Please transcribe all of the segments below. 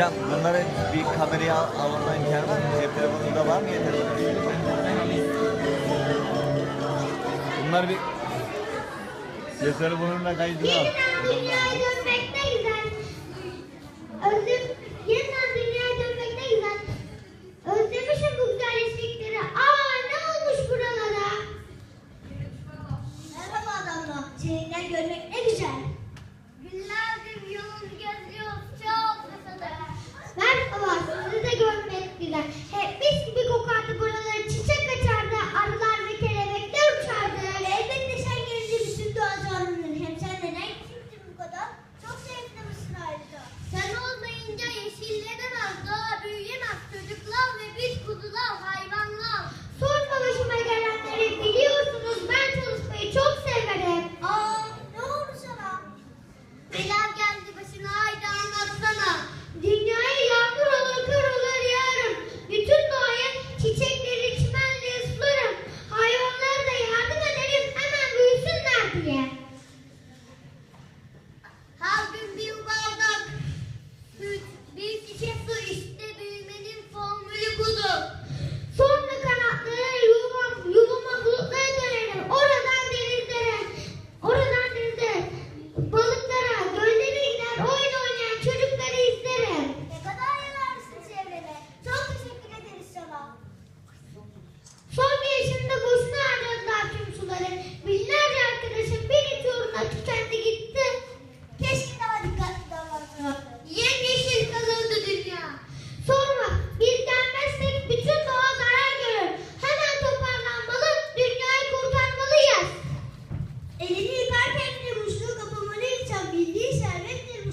Hocam bunları bir kameraya alma imkanı var mı? Cep telefonunda var mı yeterli? Bunlar bir cep telefonunda kaydını al. Dünya dönmek ne dünyaya dönmek ne güzel. Özlemişim bu güzel eşlikleri. Aa ne olmuş buralara? Merhaba adamlar. Şehirden görmek ne güzel. Günler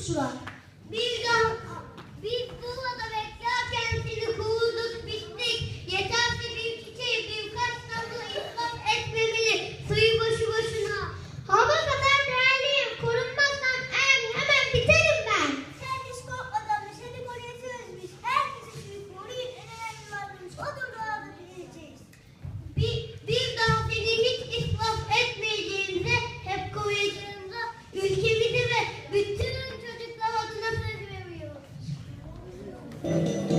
suçlar. Bir, bir bu Música